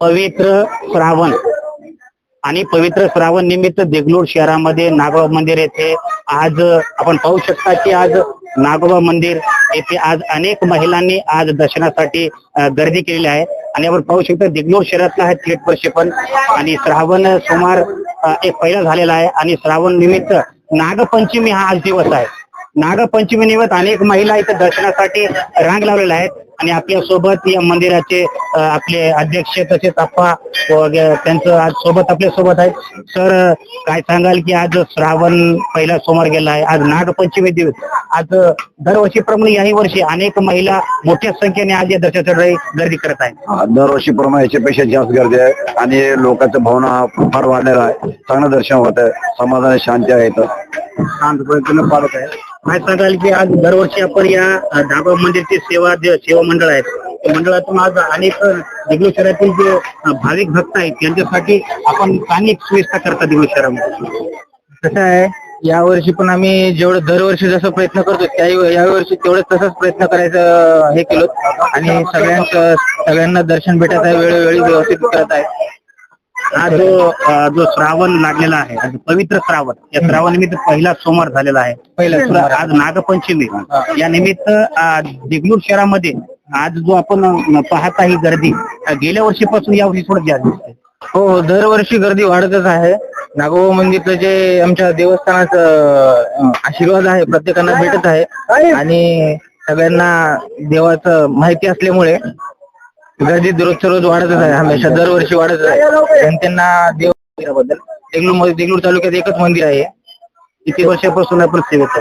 पवित्र श्रावण. आणि पवित्र श्रावण निमित्त देगलूर शहरामध्ये नागोबा मंदिर येथे आज आपण पाहू शकता की आज नागोबा मंदिर येथे आज अनेक महिलांनी आज दर्शनासाठी गर्दी केलेली आहे. आणि आपण पाहू शकता देगलूर शहरातला आहे थेट प्रक्षेपण आणि श्रावण सोमवार एक पहिला झालेला आहे. आणि श्रावण निमित्त नागपंचमी हा आज दिवस आहे. नागपंचमी निमित्त अनेक महिला इथे दर्शनासाठी रांग लावलेल्या आहेत. आणि आपल्यासोबत या मंदिराचे आपले अध्यक्ष तसेच अप्पा वगैरे त्यांचं आज सोबत आपल्यासोबत आहेत. सर काय सांगाल की आज श्रावण पहिला सोमवार गेला आहे. आज नागपंचमी दिवस. आज दरवर्षीप्रमाणे याही वर्षी अनेक महिला मोठ्या संख्येने आज या दर्शनासाठी गर्दी करत आहेत. दरवर्षीप्रमाणे याच्यापेक्षा जास्त गर्दी आहे आणि लोकांचा भावना हा फार वाढलेला आहे. चांगलं दर्शन होत आहे समाधान शांती आहे इथं. शांत पद्धतीनं पाळत आहे. माहीत सांगाल की आज दरवर्षी आपण या अ, धाबा मंदिरची सेवा सेवा मंडळ आहेत त्या मंडळातून आज अनेक अ, शहरातील जे भाविक भक्त आहेत त्यांच्यासाठी आपण अनेक सुविधा करता देगलूर शहरामध्ये. कसं आहे यावर्षी पण आम्ही जेवढं दरवर्षी जसं प्रयत्न करतो त्या यावर्षी तेवढं तसंच प्रयत्न करायचं हे केलो आणि सगळ्यांचं सगळ्यांना दर्शन भेटत आहे वेळोवेळी व्यवस्थित करत आहे. हा जो अ, जो श्रावण लागलेला आहे आज पवित्र श्रावण या श्रावण निमित्त पहिला सोमवार झालेला आहे. पहिला सोमवार. आज नागपंचमी. या निमित्त अ, देगलूर शहरामध्ये आज जो आपण अ, पाहता ही गर्दी अ, गेल्या वर्षीपासून या वर्षी थोडं जास्त दिसते. हो हो दरवर्षी गर्दी वाढतच आहे. नागोबा मंदिरचं जे आमच्या देवस्थानाचं अं, आशीर्वाद आहे प्रत्येकांना भेटत आहे. आणि सगळ्यांना देवाचं माहिती असल्यामुळे गर्दी रोज रोज वाढतच आहे हमेशा दरवर्षी वाढतच आहे. त्यांना देव मंदिराबद्दल देगलूरमध्ये देगलूर तालुक्यात एकच मंदिर आहे. किती वर्षापासून आपण सेवेत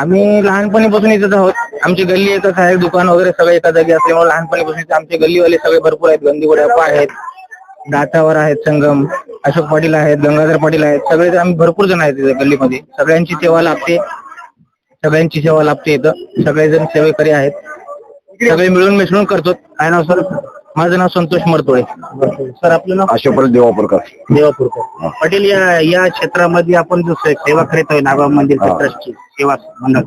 आम्ही लहानपणीपासून इथंच आहोत. आमची गल्ली एकच आहे दुकान वगैरे सगळं एका जागी असल्यामुळे लहानपणीपासून इथं आमचे गल्लीवाले सगळे भरपूर आहेत. गंदीगोडे आहेत दातावर आहेत संगम अशोक पाटील आहेत गंगाधर पाटील आहेत सगळे आम्ही भरपूर जण आहेत तिथे गल्लीमध्ये. सगळ्यांची सेवा लाभते. सगळ्यांची सेवा लाभते इथं. सगळेजण सेवेकरी आहेत. सगळे मिळून मिसळून करतो. काय नाव सर? माझं नाव संतोष मरतोळे सर आपलं नाव? अशोक देवापूरकर. देवापूरकर. पाटील या या क्षेत्रामध्ये आपण जो से- सेवा करीत आहे नागा मंदिर हा. ट्रस्टची सेवा मंडळ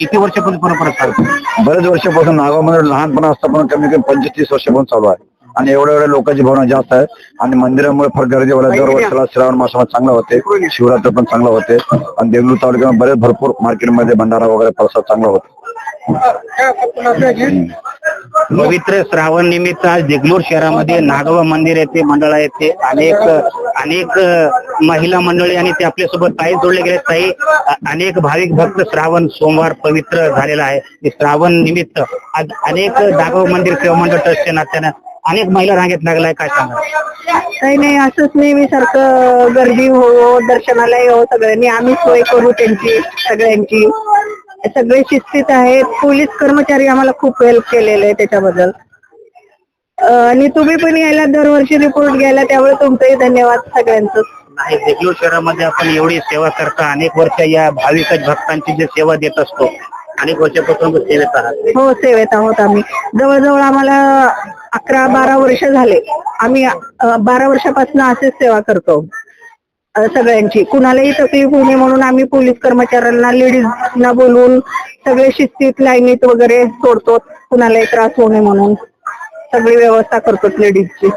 किती वर्षापासून परंपरा चालते बरेच वर्षापासून नागामध्ये लहानपणा असताना कमी कमी पंचवीस तीस वर्षापासून चालू आहे. आणि एवढ्या एवढ्या लोकांची भावना जास्त आहे. आणि मंदिरामुळे फार गर्दी होला दर वर्षाला श्रावण मासाला चांगला होते. शिवरात्र पण चांगला होते. आणि देगलूर तालुक्यामध्ये बरेच भरपूर मार्केटमध्ये भंडारा वगैरे प्रसाद चांगला होतो. पवित्र श्रावण निमित्त आज देगलूर शहरामध्ये नागवा मंदिर येथे मंडळ येथे अनेक अनेक महिला मंडळी आणि ते आपल्यासोबत ताई जोडले गेले. ताई अनेक भाविक भक्त श्रावण सोमवार पवित्र झालेला आहे. श्रावण निमित्त आज अनेक नागोबा मंदिर सेवा मंडळ ट्रस्टच्या नात्यानं अनेक महिला रांगेत लागलाय काय सांगा काही नाही असंच नेहमी सारखं गर्दी हो दर्शनाला हो सगळ्यांनी. आम्ही सोय करू त्यांची सगळ्यांची. सगळे शिस्तीत आहेत पोलीस कर्मचारी आम्हाला खूप हेल्प केलेले आहे त्याच्याबद्दल. आणि तुम्ही पण यायला दरवर्षी रिपोर्ट घ्यायला त्यामुळे तुमचंही धन्यवाद सगळ्यांचं. नाही देगलूर शहरामध्ये आपण एवढी सेवा करता अनेक वर्ष या भाविक भक्तांची जी सेवा देत असतो अनेक वर्षापासून सेवेत आहात हो सेवेत आहोत आम्ही. जवळजवळ आम्हाला अकरा बारा वर्ष झाले. आम्ही बारा वर्षापासून असेच सेवा करतो. सगळ्यांची. कुणालाही तकलीफ होऊ नये म्हणून आम्ही पोलीस कर्मचाऱ्यांना लेडीजना बोलवून सगळे शिस्तीत लाईनीत वगैरे सोडतो. कुणालाही त्रास होऊ नये म्हणून. सगळी व्यवस्था करतो लेडीजची.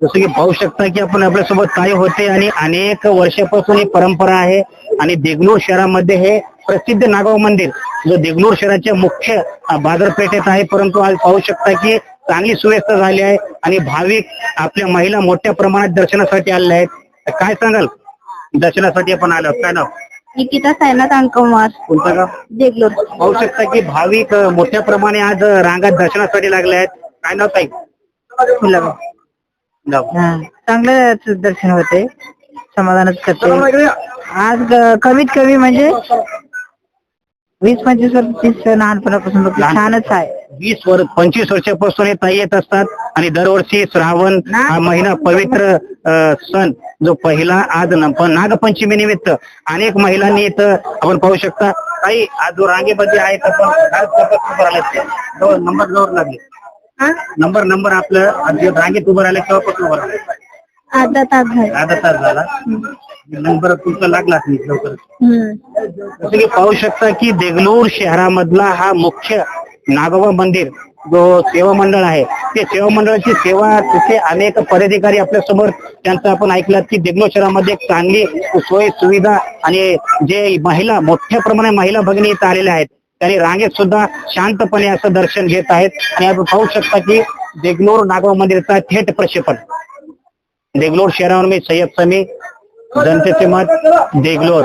जसं की पाहू शकता की आपण आपल्यासोबत काय होते आणि अनेक वर्षापासून ही परंपरा आहे. आणि देगलूर शहरामध्ये हे प्रसिद्ध नागाव मंदिर जो देगलूर शहराच्या मुख्य बाजारपेठेत आहे. परंतु आज पाहू शकता की चांगली सुव्यवस्था झाली आहे आणि भाविक आपल्या महिला मोठ्या प्रमाणात दर्शनासाठी आलेल्या आहेत. तर काय सांगाल? दर्शनासाठी आपण आलो काय नाव? निकिता सायनाथ अंकमार. कोणतं गाव? देगलोर. पाहू शकता की भाविक अ, मोठ्या प्रमाणे आज अ, रांगात दर्शनासाठी लागले आहेत. काय नाव ताई? गाव. चांगलं दर्शन होते. समाधानच करते. आज ग- कमीत कमी म्हणजे वीस पंचवीस वर्ष लहानपणापासून बघते. छानच आहे. वीस वर्ष पंचवीस वर्षापासून हे ताई येत असतात. आणि दरवर्षी श्रावण हा महिना पवित्र सण जो पहिला आज नागपंचमी निमित्त अनेक महिलांनी इथं आपण पाहू शकता. ताई आज जो रांगेमध्ये आहेत आपण. जवळ नंबर जवळ लागले. नंबर नंबर आपलं रांगेत उभं राहिले केव्हापासून उभं राहिले. अर्धा तास झाले. अर्धा तास झाला. नंबर तुमचा लागलाच नाही लवकर जसं की पाहू शकता की देगलूर शहरामधला हा मुख्य नागोबा मंदिर जो सेवा मंडळ आहे ते सेवा मंडळाची सेवा तिथे अनेक पदाधिकारी आपल्यासमोर त्यांचं आपण ऐकलं की देगलूर शहरामध्ये चांगली सोय सुविधा आणि जे महिला मोठ्या प्रमाणात महिला भगिनी इथं आलेल्या आहेत त्यांनी रांगेत सुद्धा शांतपणे असं दर्शन घेत आहेत आणि आपण पाहू शकता की देगलोर नागवा मंदिरचा थेट प्रक्षेपण. देगलोर शहरावर मी सय्यद समी जनतेचे मत देगलोर.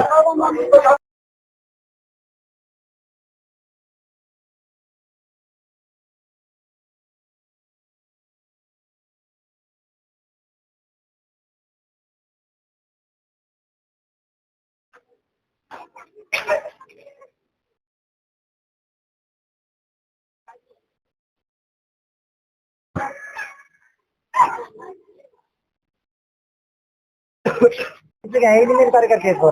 ಐದು ನಿಮಿಷ ಕಾರ್ಯಕ್ರಮ